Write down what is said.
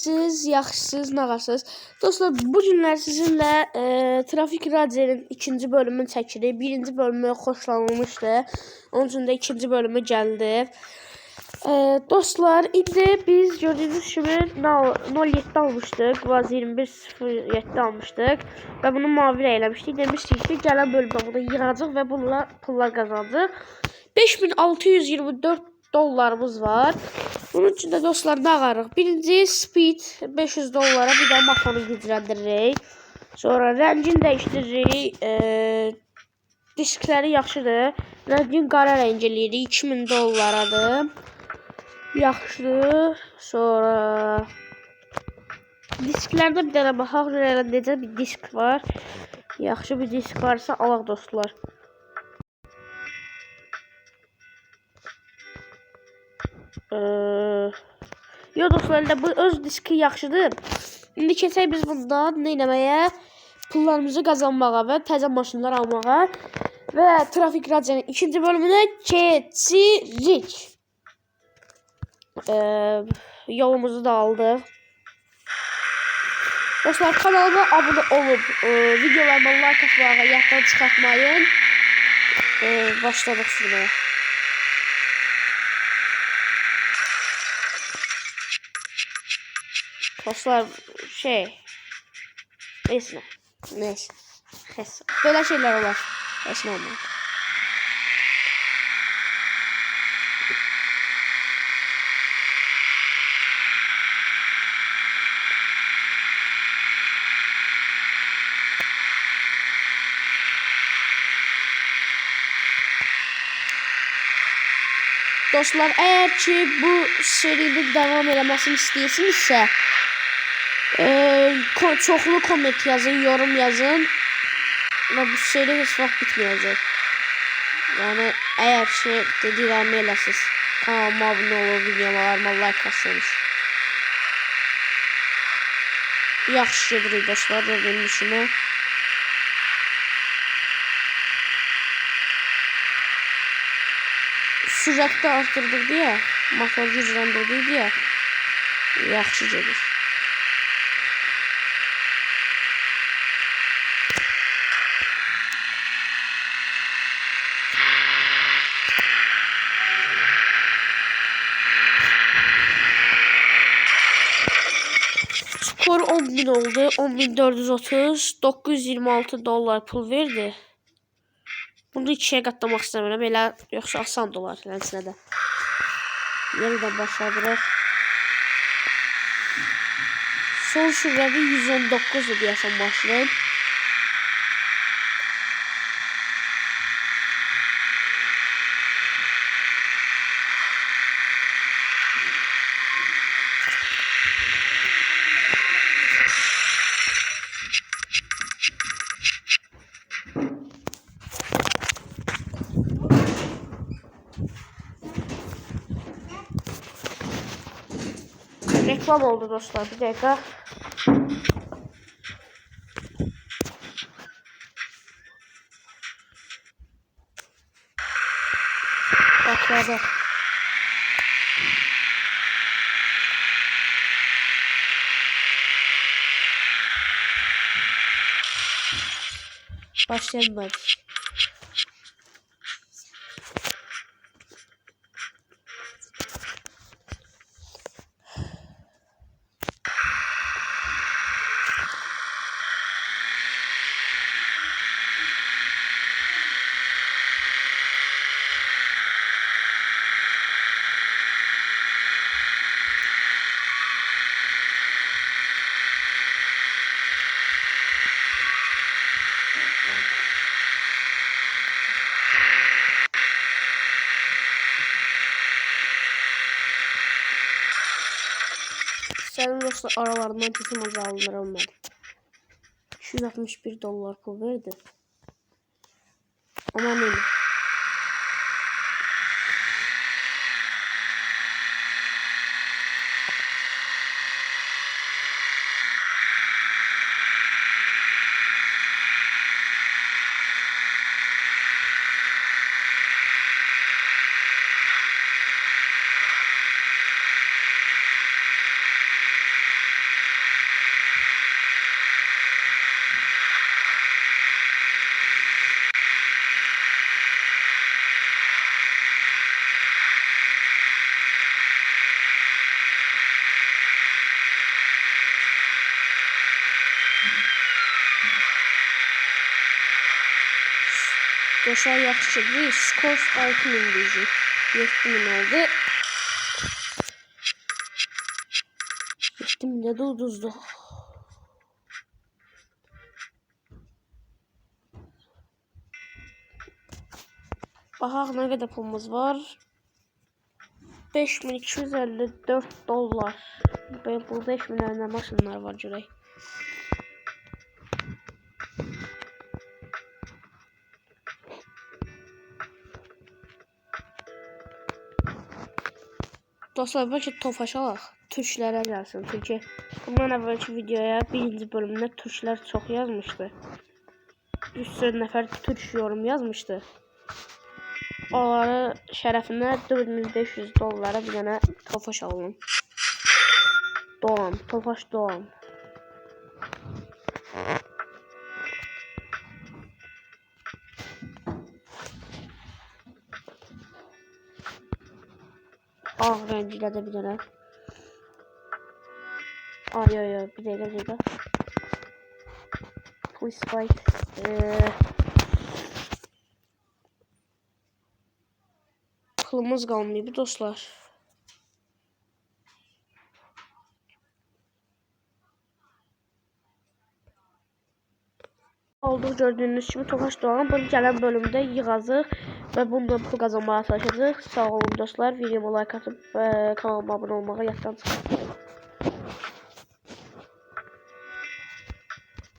Siz yaxşısınız, nağarsınız. Dostlar, bu günlər sizinlə e, Trafik Radio'nun ikinci bölümünü çəkirik. Birinci bölümü xoşlanılmışdı. Onun üçün də ikinci bölümü gəldi. E, dostlar, indi biz gördüyünüz kimi no- 07 almışdıq. Vaz 2107 almışdıq. Və bunu mavi eləmişdik. Demişdik ki, gələn bölümdə bunu yığacaq və bununla pullar qazanacaq. 5624 dollarımız var. Bunun için de dostlar ne ağarıq? Birinci speed 500 dollara bir de masanı gücləndiririk. Sonra rəngini dəyişdiririk. E, diskləri yaxşıdır. Rəngin qara rəng eləyirik. 2000 dollaradır. Yaxşıdır. Sonra disklərdə bir dənə baxaq necə bir disk var. Yaxşı bir disk varsa alaq dostlar. Yo dostlar elə bu öz diski yaxşıdır. İndi keçək biz bundan nə etməyə? Pullarımızı qazanmağa və təzə maşınlar almağa və Trafik Radio'nun ikinci bölümünə keçirik. Ee, yolumuzu da aldıq. Dostlar kanalıma abone olup e, videolarıma like atmağı yaddan çıxartmayın. E, başladık sürmeye. Dostlar şey neyse neyse neyse böyle şeyler olur. Neyse normal. Dostlar eğer ki bu serinin devam eləməsini istəyirsinizsə ee, ko çoxlu komment yazın, yorum yazın. Və bu seri heç vaxt bitməyəcək. Yəni əgər ki dediklərimi eləsiniz, kanalıma abunə olub, videolarıma like atsanız. Yaxşı gedirik dostlar, gördüyünüz kimi. Sürətdə artırdıq deyə, motor gücləndirdik deyə yaxşı gedir. Skor 10.000 oldu. 10.430. 926 dollar pul verdi. Bunu ikiye katlamak istemiyorum. Elə yoksa asan dolar lənsinə də. Yeniden başladırıq. Son sürəvi 119 deyəsən maşının. Reklam oldu dostlar. Bir dakika. Başladı. Başlayalım hadi. Senin yoksa aralarından kesin azalır olmadı. 261 dolar verdi. Ama ne? Dostlar yaxşı çıxdı. Skors 6000 deyəcək. 7000 oldu. 7000 də də uduzdu. Baxaq nə qədər pulumuz var. 5254 dollar. Ben bu 5000 nə maşınlar var görək. Dostlar bəlkə tofaş alaq. Türklərə gəlsin. Çünki bundan əvvəlki videoya birinci bölümdə türklər çox yazmışdı. 300 nəfər türk yorum yazmışdı. Onları şərəfinə 4500 dollara bir dənə tofaş alın. Doğan, tofaş Doğan. Ah renciyle de bir dönem. Ay ay ay bir dakika bir dakika. Full spike. Ee, pılımız kalmıyor bu dostlar. Olduğu gördüğünüz gibi Tofaş Doğan bunu gelen bölümde yığacaq Və bununla pul qazanmağa çalışacağıq. Sağ olun dostlar. Videoma like atıb ə, kanalıma abunə olmağı yaddan çıxartmayın.